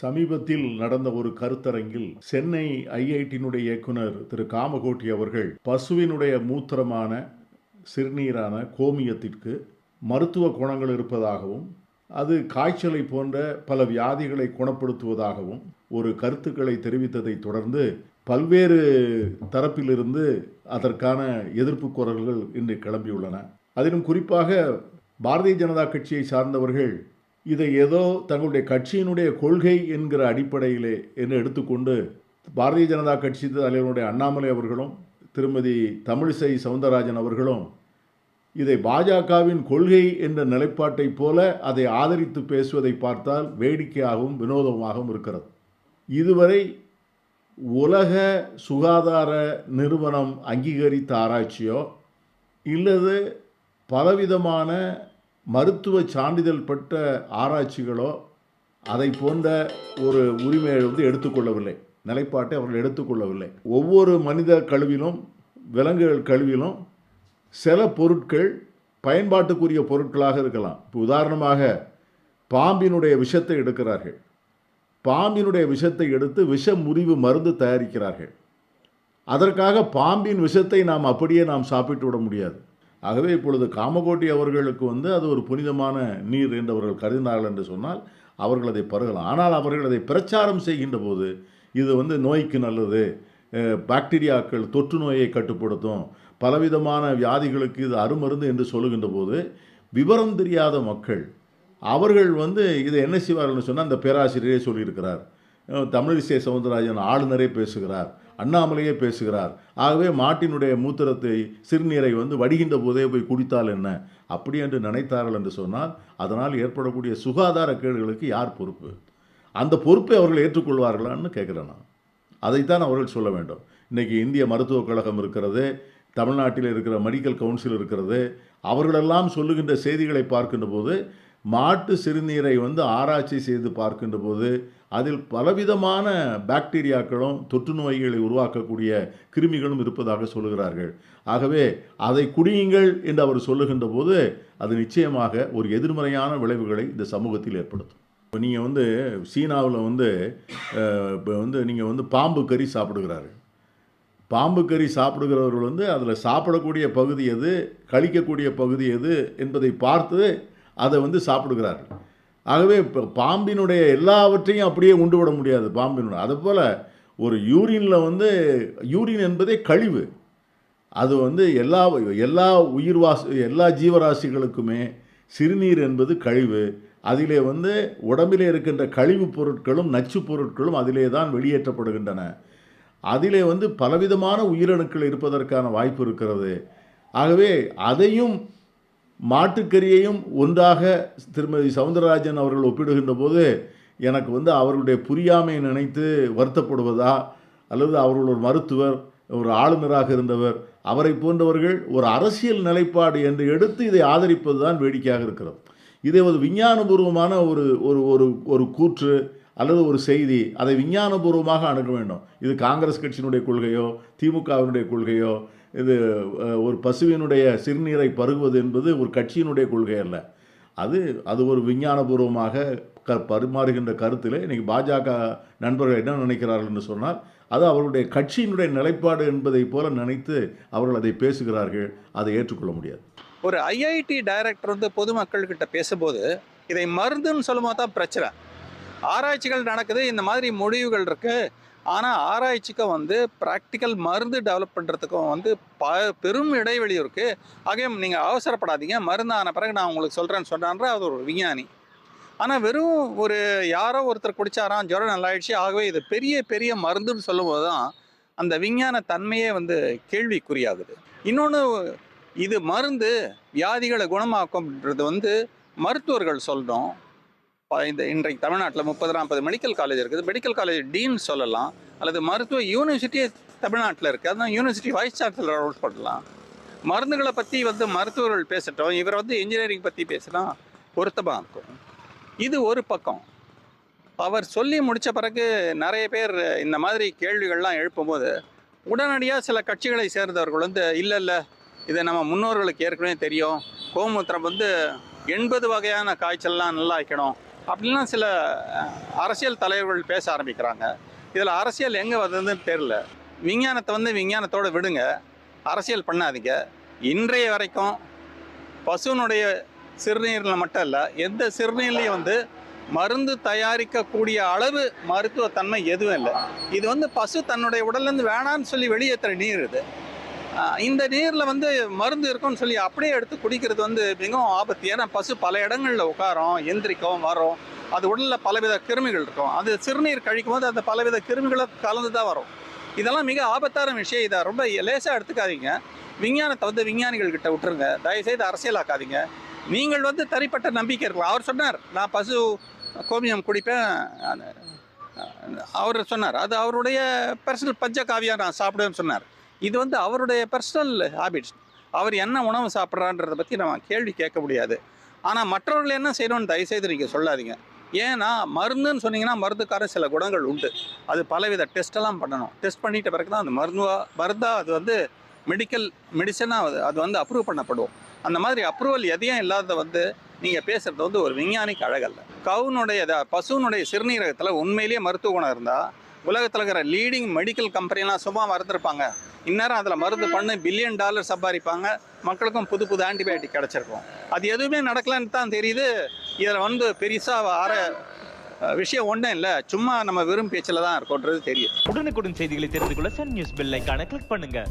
சமீபத்தில் நடந்த ஒரு கருத்தரங்கில் சென்னை ஐஐடியினுடைய இயக்குனர் திரு காமகோட்டி அவர்கள் பசுவினுடைய மூத்திரமான சிறுநீரான கோமியத்திற்கு மருத்துவ குணங்கள் இருப்பதாகவும் அது காய்ச்சலை போன்ற பல வியாதிகளை குணப்படுத்துவதாகவும் ஒரு கருத்துக்களை தெரிவித்ததை தொடர்ந்து பல்வேறு தரப்பிலிருந்து அதற்கான எதிர்ப்பு குரல்கள் இன்று கிளம்பியுள்ளன. அதிலும் குறிப்பாக பாரதிய ஜனதா கட்சியை சார்ந்தவர்கள் இதை ஏதோ தங்களுடைய கட்சியினுடைய கொள்கை என்கிற அடிப்படையிலே என்று எடுத்துக்கொண்டு பாரதிய ஜனதா கட்சி தலைவருடைய அண்ணாமலை அவர்களும் திருமதி தமிழிசை சவுந்தரராஜன் அவர்களும் இதை பாஜகவின் கொள்கை என்ற நிலைப்பாட்டைப் போல அதை ஆதரித்து பேசுவதை பார்த்தால் வேடிக்கையாகவும் வினோதமாகவும் இருக்கிறது. இதுவரை உலக சுகாதார நிறுவனம் அங்கீகரித்த ஆராய்ச்சியோ இல்லது பலவிதமான மருத்துவ சான்றிதழ் பெற்ற ஆராய்ச்சிகளோ அதை போன்ற ஒரு உரிமையை வந்து எடுத்துக்கொள்ளவில்லை நிலைப்பாட்டை அவர்கள் எடுத்துக்கொள்ளவில்லை ஒவ்வொரு மனித கழுவிலும் விலங்குகள் கழுவிலும் சில பொருட்கள் பயன்பாட்டுக்குரிய பொருட்களாக இருக்கலாம். இப்போ உதாரணமாக பாம்பினுடைய விஷத்தை எடுக்கிறார்கள். பாம்பினுடைய விஷத்தை எடுத்து விஷ முறிவு மருந்து தயாரிக்கிறார்கள். அதற்காக பாம்பின் விஷத்தை நாம் அப்படியே நாம் சாப்பிட்டு விட முடியாது. ஆகவே இப்பொழுது காமகோட்டி அவர்களுக்கு வந்து அது ஒரு புனிதமான நீர் என்று அவர்கள் கருதினார்கள் என்று சொன்னால் அவர்கள் அதை பருகலாம். ஆனால் அவர்கள் அதை பிரச்சாரம் செய்கின்ற போது இது வந்து நோய்க்கு நல்லது. பாக்டீரியாக்கள் தொற்று நோயை கட்டுப்படுத்தும். பலவிதமான வியாதிகளுக்கு இது அருமருந்து என்று சொல்லுகின்ற போது விவரம் தெரியாத மக்கள் அவர்கள் வந்து இதை என்ன செய்வார்கள்னு சொன்னால் அந்த பேராசிரியரே சொல்லியிருக்கிறார். தமிழிசை சவுந்தரராஜன் ஆளுநரே பேசுகிறார். அண்ணாமலையே பேசுகிறார். ஆகவே மாட்டினுடைய மூத்திரத்தை சிறுநீரை வந்து வடிகின்ற போதே போய் குடித்தால் என்ன? அப்படி என்று நினைத்தார்கள் என்று சொன்னால் அதனால் ஏற்படக்கூடிய சுகாதார கேடுகளுக்கு யார் பொறுப்பு? அந்த பொறுப்பை அவர்கள் ஏற்றுக்கொள்வார்களான்னு கேட்குறேன் நான். அதைத்தான் அவர்கள் சொல்ல வேண்டும். இன்றைக்கி இந்திய மருத்துவக் கழகம் இருக்கிறது தமிழ்நாட்டில் இருக்கிற மெடிக்கல் கவுன்சில் இருக்கிறது அவர்களெல்லாம் சொல்லுகின்ற செய்திகளை பார்க்கின்ற போது மாட்டு சிறுநீரை வந்து ஆராய்ச்சி செய்து பார்க்கின்ற போது அதில் பலவிதமான பாக்டீரியாக்களும் தொற்று நோய்களை உருவாக்கக்கூடிய கிருமிகளும் இருப்பதாக சொல்லுகிறார்கள். ஆகவே அதை குடியுங்கள் என்று அவர் சொல்லுகின்ற போது அது நிச்சயமாக ஒரு எதிர்மறையான விளைவுகளை இந்த சமூகத்தில் ஏற்படுத்தும். இப்போ நீங்கள் வந்து சீனாவில் வந்து இப்போ வந்து நீங்கள் வந்து பாம்பு கறி சாப்பிடுகிறார்கள். பாம்பு கறி சாப்பிடுகிறவர்கள் வந்து அதில் சாப்பிடக்கூடிய பகுதி எது கழிக்கக்கூடிய பகுதி எது என்பதை பார்த்து அதை வந்து சாப்பிடுகிறார்கள். ஆகவே இப்போ பாம்பினுடைய எல்லாவற்றையும் அப்படியே உண்டு விட முடியாது பாம்பினுடைய அதுபோல் ஒரு யூரினில் வந்து யூரின் என்பதே கழிவு. அது வந்து எல்லா எல்லா உயிர் வாசி எல்லா ஜீவராசிகளுக்குமே சிறுநீர் என்பது கழிவு. அதிலே வந்து உடம்பிலே இருக்கின்ற கழிவுப் பொருட்களும் நச்சுப் பொருட்களும் அதிலே தான் வெளியேற்றப்படுகின்றன. அதிலே வந்து பலவிதமான உயிரணுக்கள் இருப்பதற்கான வாய்ப்பு இருக்கிறது. ஆகவே அதையும் மாட்டுக்கறியையும் ஒன்றாக திருமதி சவுந்தரராஜன் அவர்கள் ஒப்பிடுகின்ற போது எனக்கு வந்து அவர்களுடைய புரியாமையை நினைத்து வருத்தப்படுவதா அல்லது அவர்கள் ஒரு மருத்துவர் ஒரு ஆளுநராக இருந்தவர் அவரை போன்றவர்கள் ஒரு அரசியல் நிலைப்பாடு என்று எடுத்து இதை ஆதரிப்பது தான் வேடிக்கையாக இருக்கிறது. இதை ஒரு விஞ்ஞானபூர்வமான ஒரு ஒரு ஒரு ஒரு கூற்று அல்லது ஒரு செய்தி அதை விஞ்ஞானபூர்வமாக அணுக வேண்டும். இது காங்கிரஸ் கட்சியினுடைய கொள்கையோ திமுகவினுடைய கொள்கையோ இது ஒரு பசுவினுடைய சிறுநீரை பருகுவது என்பது ஒரு கட்சியினுடைய கொள்கை அல்ல. அது அது ஒரு விஞ்ஞானபூர்வமாக க பரிமாறுகின்ற கருத்தில் இன்றைக்கி பாஜக நண்பர்கள் என்ன நினைக்கிறார்கள் என்று சொன்னால் அது அவர்களுடைய கட்சியினுடைய நிலைப்பாடு என்பதைப் போல நினைத்து அவர்கள் அதை பேசுகிறார்கள். அதை ஏற்றுக்கொள்ள முடியாது. ஒரு ஐஐடி டைரக்டர் வந்து பொதுமக்கள்கிட்ட பேசும்போது இதை மருந்துன்னு சொல்லும்போது தான் பிரச்சனை. ஆராய்ச்சிகள் நடக்குது இந்த மாதிரி முடிவுகள் இருக்கு. ஆனால் ஆராய்ச்சிக்கும் வந்து ப்ராக்டிக்கல் மருந்து டெவலப் பண்ணுறதுக்கும் வந்து ப பெரும் இடைவெளி இருக்கு. ஆகவே நீங்கள் அவசரப்படாதீங்க. மருந்து ஆன பிறகு நான் உங்களுக்கு சொல்கிறேன்னு சொன்னான்ற அது ஒரு விஞ்ஞானி. ஆனால் வெறும் ஒரு யாரோ ஒருத்தர் குடித்தாராம் ஜுரம் நல்லாயிடுச்சு ஆகவே இது பெரிய பெரிய மருந்துன்னு சொல்லும்போது தான் அந்த விஞ்ஞான தன்மையே வந்து கேள்விக்குறியாகுது. இன்னொன்று இது மருந்து வியாதிகளை குணமாக்கும்ன்றது வந்து மருத்துவர்கள் சொல்கிறோம் இந்த இன்றைக்கு தமிழ்நாட்டில் முப்பது நாற்பது மெடிக்கல் காலேஜ் இருக்குது. மெடிக்கல் காலேஜ் டீன் சொல்லலாம். அல்லது மருத்துவ யூனிவர்சிட்டியே தமிழ்நாட்டில் இருக்குது அதான் யூனிவர்சிட்டி வைஸ் சான்சலர் ரோல் பண்ணலாம் மருந்துகளை பற்றி வந்து மருத்துவர்கள் பேசட்டும். இவர் வந்து இன்ஜினியரிங் பற்றி பேசலாம் பொருத்தமாக இருக்கும். இது ஒரு பக்கம். அவர் சொல்லி முடித்த பிறகு நிறைய பேர் இந்த மாதிரி கேள்விகள்லாம் எழுப்பும்போது உடனடியாக சில கட்சிகளை சேர்ந்தவர்கள் வந்து இல்லை இல்லை இதை நம்ம முன்னோர்களுக்கு ஏற்கனவே தெரியும். கோமுத்திரம் வந்து எண்பது வகையான காய்ச்சல்லாம் நல்லா வைக்கணும் அப்படிலாம் சில அரசியல் தலைவர்கள் பேச ஆரம்பிக்கிறாங்க. இதில் அரசியல் எங்கே வந்ததுன்னு தெரில. விஞ்ஞானத்தை வந்து விஞ்ஞானத்தோடு விடுங்க. அரசியல் பண்ணாதீங்க. இன்றைய வரைக்கும் பசுனுடைய சிறுநீரில் மட்டும் இல்லை எந்த சிறுநீர்லையும் வந்து மருந்து தயாரிக்கக்கூடிய அளவு மருத்துவத்தன்மை எதுவும் இல்லை. இது வந்து பசு தன்னுடைய உடல்லேருந்து வேணான்னு சொல்லி வெளியேற்றுற நீர் இது. இந்த நீரில் வந்து மருந்து இருக்கும்னு சொல்லி அப்படியே எடுத்து குடிக்கிறது வந்து மிகவும் ஆபத்து. ஏன்னா பசு பல இடங்களில் உட்காரும் எந்திரிக்கும் வரும். அது உடலில் பலவித கிருமிகள் இருக்கும். அது சிறுநீர் கழிக்கும் போது அந்த பலவித கிருமிகளை கலந்து தான் வரும். இதெல்லாம் மிக ஆபத்தான விஷயம். இதை ரொம்ப லேசாக எடுத்துக்காதீங்க. விஞ்ஞானத்தை வந்து விஞ்ஞானிகள் கிட்ட விட்டுருங்க. தயவுசெய்து அரசியலாக்காதீங்க. நீங்கள் வந்து தனிப்பட்ட நம்பிக்கை இருக்கலாம் அவர் சொன்னார் நான் பசு கோமியம் குடிப்பேன். அவர் சொன்னார். அது அவருடைய பர்சனல் பஞ்ச காவியா நான் சாப்பிடுவேன்னு சொன்னார். இது வந்து அவருடைய பர்சனல் ஹாபிட்ஸ் அவர் என்ன உணவு சாப்பிட்றான்றதை பற்றி நம்ம கேள்வி கேட்க முடியாது. ஆனால் மற்றவர்கள் என்ன செய்யணும்னு தயவுசெய்து நீங்கள் சொல்லாதீங்க. ஏன்னா மருந்துன்னு சொன்னீங்கன்னா மருந்துக்காரன் சில குணங்கள் உண்டு. அது பலவித டெஸ்ட்டெல்லாம் பண்ணணும். டெஸ்ட் பண்ணிட்ட பிறகு தான் அந்த மருந்துவா மருந்தாக அது வந்து மெடிக்கல் மெடிசனாக அது அது வந்து அப்ரூவ் பண்ணப்படும். அந்த மாதிரி அப்ரூவல் எதையும் இல்லாத வந்து நீங்கள் பேசுகிறது வந்து ஒரு விஞ்ஞானிக்கு அழகல்ல. கவுனுடைய த- பசுவினுடைய சிறுநீரகத்தில் உண்மையிலேயே மருத்துவ குணம் இருந்தால் உலகத்தில் இருக்கிற லீடிங் மெடிக்கல் கம்பெனிலாம் சும்மா மறந்துருப்பாங்க. இந்நேரம் அதில் மருந்து பண்ணு பில்லியன் டாலர் சம்பாதிப்பாங்க. மக்களுக்கும் புது புது ஆன்டிபயோட்டிக் கிடச்சிருக்கும். அது எதுவுமே நடக்கலன்னு தான் தெரியுது. இதில் வந்து பெருசாக ஆற விஷயம் ஒன்றும் இல்லை. சும்மா நம்ம வெறும் பேச்சில் தான் இருக்கோன்றது தெரியும் உடனுக்குடன் செய்திகளை தெரிந்து கொள்ள சன் நியூஸ் பெல் ஐகானை கிளிக் பண்ணுங்கள்